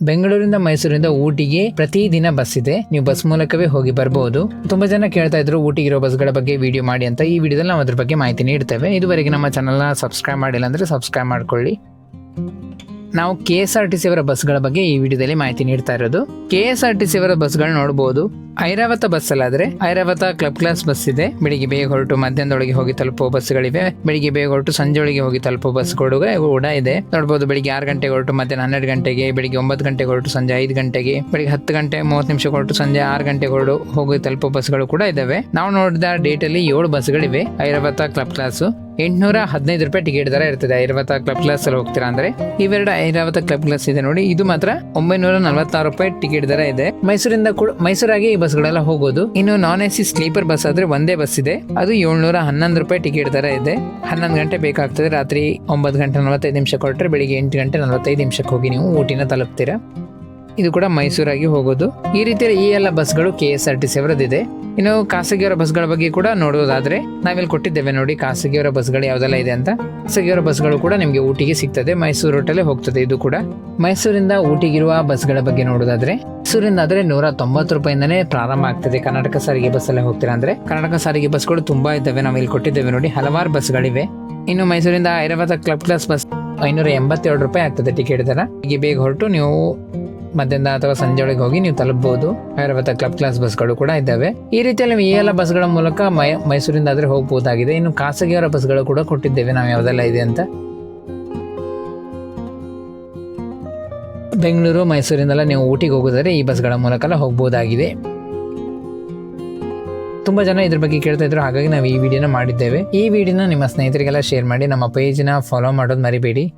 ಬೆಂಗಳೂರಿಂದ ಮೈಸೂರಿಂದ ಊಟಿಗೆ ಪ್ರತಿದಿನ ಬಸ್ ಇದೆ. ನೀವು ಬಸ್ ಮೂಲಕವೇ ಹೋಗಿ ಬರಬಹುದು ತುಂಬಾ ಜನ ಕೇಳ್ತಾ ಇದ್ರು ಊಟಿಗಿರೋ ಬಸ್ಗಳ ಬಗ್ಗೆ ವಿಡಿಯೋ ಮಾಡಿ ಅಂತ. ಈ ವಿಡಿಯೋದಲ್ಲಿ ನಾವು ಅದ್ರ ಬಗ್ಗೆ ಮಾಹಿತಿ ನೀಡ್ತೇವೆ. ಇದುವರೆಗೆ ನಮ್ಮ ಚಾನಲ್ನ ಸಬ್ಸ್ಕ್ರೈಬ್ ಮಾಡಿಲ್ಲ ಅಂದ್ರೆ ಸಬ್ಸ್ಕ್ರೈಬ್ ಮಾಡ್ಕೊಳ್ಳಿ. ನಾವು K S R T C ಅವರ ಬಸ್ಗಳ ಬಗ್ಗೆ ಈ ವಿಡಿಯೋದಲ್ಲಿ ಮಾಹಿತಿ ನೀಡ್ತಾ ಇರೋದು. K S R T C ಅವರ ಬಸ್ಗಳು ನೋಡಬಹುದು ಐರಾವತ ಬಸ್ ಅಲ್ಲಾದ್ರೆ ಐರಾವತ ಕ್ಲಬ್ ಕ್ಲಾಸ್ ಬಸ್ ಇದೆ. ಬೆಳಿಗ್ಗೆ ಬೇಗ ಹೊರಟು ಮಧ್ಯಾಹ್ನದೊಳಗೆ ಹೋಗಿ ತಲುಪೋ ಬಸ್ಗಳಿವೆ. ಬೆಳಿಗ್ಗೆ ಬೇಗ ಹೊರಟು ಸಂಜೆ ಒಳಗೆ ಹೋಗಿ ತಲುಪುವ ಬಸ್ಗಳು ಕೂಡ ಇದೆ. ನೋಡಬಹುದು ಬೆಳಿಗ್ಗೆ ಆರು ಗಂಟೆಗೆ ಹೊರಟು ಮಧ್ಯಾಹ್ನ ಹನ್ನೆರಡು ಗಂಟೆಗೆ, ಬೆಳಿಗ್ಗೆ ಒಂಬತ್ತು ಗಂಟೆಗೆ ಹೊರಟು ಸಂಜೆ ಐದು ಗಂಟೆಗೆ, ಬೆಳಿಗ್ಗೆ ಹತ್ತು ಗಂಟೆ ಮೂವತ್ತು ನಿಮಿಷ ಹೊರಟು ಸಂಜೆ ಆರು ಗಂಟೆಗೆ ಹೊರಟು ಹೋಗಿ ತಲುಪುವ ಬಸ್ಗಳು ಕೂಡ ಇದಾವೆ. ನಾವು ನೋಡಿದ ಡೇಟ್ ಅಲ್ಲಿ ಏಳು ಬಸ್ಗಳಿವೆ. Airavata club class. ಎಂಟ್ನೂರ ಹದಿನೈದು ರೂಪಾಯಿ ಟಿಕೆಟ್ ದರ ಇರ್ತದೆ ಐರಾವತ ಕ್ಲಬ್ ಕ್ಲಾಸ್ ಅಲ್ಲಿ ಹೋಗ್ತೀರಾ ಅಂದ್ರೆ ಇವೆರಡು ಐರಾವತ ಕ್ಲಬ್ ಕ್ಲಾಸ್ ಇದೆ ನೋಡಿ. ಇದು ಮಾತ್ರ ಒಂಬೈನೂರ ನಲವತ್ತಾರು ರೂಪಾಯಿ ಟಿಕೆಟ್ ದರ ಇದೆ. ಮೈಸೂರಿಂದ ಕೂಡ ಮೈಸೂರಾಗಿ ಈ ಬಸ್ಗಳೆಲ್ಲ ಹೋಗೋದು. ಇನ್ನು non A C sleeper bus ಆದ್ರೆ ಒಂದೇ ಬಸ್ ಇದೆ. ಅದು ಏಳ್ನೂರ ಹನ್ನೊಂದು ರೂಪಾಯಿ ಟಿಕೆಟ್ ದರ ಇದೆ. ಹನ್ನೊಂದು ಗಂಟೆ ಬೇಕಾಗ್ತದೆ. ರಾತ್ರಿ ಒಂಬತ್ತು ಗಂಟೆ ನಲವತ್ತೈದು ನಿಮಿಷ ಕೊಟ್ಟರೆ ಬೆಳಿಗ್ಗೆ ಎಂಟು ಗಂಟೆ ನಲವತ್ತೈದು ನಿಮಿಷಕ್ಕೆ ಹೋಗಿ ನೀವು ಊಟಿನ ತಲುಪ್ತೀರಾ. ಇದು ಕೂಡ ಮೈಸೂರಾಗಿ ಹೋಗೋದು. ಈ ರೀತಿಯ ಈ ಎಲ್ಲ ಬಸ್ಗಳು K S R T C ಅವರದ್ದಿದೆ. ಇನ್ನು ಖಾಸಗಿಯವರ ಬಸ್ಗಳ ಬಗ್ಗೆ ಕೂಡ ನೋಡೋದಾದ್ರೆ ನಾವಿಲ್ಲಿ ಕೊಟ್ಟಿದ್ದೇವೆ ನೋಡಿ ಖಾಸಗಿಯವರ ಬಸ್ಗಳು ಯಾವ್ದೆಲ್ಲ ಇದೆ ಅಂತ. ಖಾಸಗಿಯವರ ಬಸ್ಗಳು ಕೂಡ ನಿಮಗೆ ಊಟಿಗೆ ಸಿಗ್ತದೆ. ಮೈಸೂರು ರೂಟಲ್ಲೇ ಹೋಗ್ತದೆ ಇದು ಕೂಡ. ಮೈಸೂರಿಂದ ಊಟಿಗಿರುವ ಬಸ್ಗಳ ಬಗ್ಗೆ ನೋಡೋದಾದ್ರೆ ಮೈಸೂರಿಂದ ಆದ್ರೆ ನೂರ ತೊಂಬತ್ತು ರೂಪಾಯಿಂದನೇ ಪ್ರಾರಂಭ ಆಗ್ತದೆ. ಕರ್ನಾಟಕ ಸಾರಿಗೆ ಬಸ್ ಅಲ್ಲೇ ಹೋಗ್ತೀರಾ ಅಂದ್ರೆ. ಕರ್ನಾಟಕ ಸಾರಿಗೆ ಬಸ್ಗಳು ತುಂಬಾ ಇದ್ದಾವೆ. ನಾವು ಇಲ್ಲಿ ಕೊಟ್ಟಿದ್ದೇವೆ ನೋಡಿ. ಹಲವಾರು ಬಸ್ಗಳಿವೆ. ಇನ್ನು ಮೈಸೂರಿಂದ ಐರಾವತ ಕ್ಲಬ್ ಕ್ಲಾಸ್ ಬಸ್ ಐನೂರ ಎಂಬತ್ತೇಳು ರೂಪಾಯಿ ಆಗ್ತದೆ ಟಿಕೆಟ್ ದರ. ಹೀಗೆ ಬೇಗ ಹೊರಟು ನೀವು ಮಧ್ಯಾಹ್ನ ಅಥವಾ ಸಂಜೆ ಒಳಗೆ ಹೋಗಿ ನೀವು ತಲುಪಬಹುದು ಐರಾವತ ಕ್ಲಬ್ ಕ್ಲಾಸ್ ಬಸ್ಗಳು ಕೂಡ ಇದ್ದಾವೆ. ಈ ರೀತಿಯಲ್ಲಿ ಈ ಎಲ್ಲ ಬಸ್ಗಳ ಮೂಲಕ ಮೈ ಮೈಸೂರಿಂದ ಆದರೆ ಹೋಗಬಹುದಾಗಿದೆ ಇನ್ನು ಖಾಸಗಿಯವರ ಬಸ್ಗಳು ಕೂಡ ಕೊಟ್ಟಿದ್ದೇವೆ. ನಾವು ಯಾವುದೆಲ್ಲ ಇದೆ ಅಂತ. ಬೆಂಗಳೂರು, ಮೈಸೂರಿಂದೆಲ್ಲ ನೀವು ಊಟಿಗೆ ಹೋಗೋದಾದ್ರೆ ಈ ಬಸ್ಗಳ ಮೂಲಕ ಹೋಗಬಹುದಾಗಿದೆ ತುಂಬಾ ಜನ ಇದ್ರ ಬಗ್ಗೆ ಕೇಳ್ತಾ ಇದ್ರು. ಹಾಗಾಗಿ ನಾವು ಈ ವಿಡಿಯೋನ ಮಾಡಿದ್ದೇವೆ. ಈ ವಿಡಿಯೋನ ನಿಮ್ಮ ಸ್ನೇಹಿತರಿಗೆಲ್ಲ ಶೇರ್ ಮಾಡಿ. ನಮ್ಮ ಪೇಜ್ನ ಫಾಲೋ ಮಾಡೋದು ಮರಿಬೇಡಿ.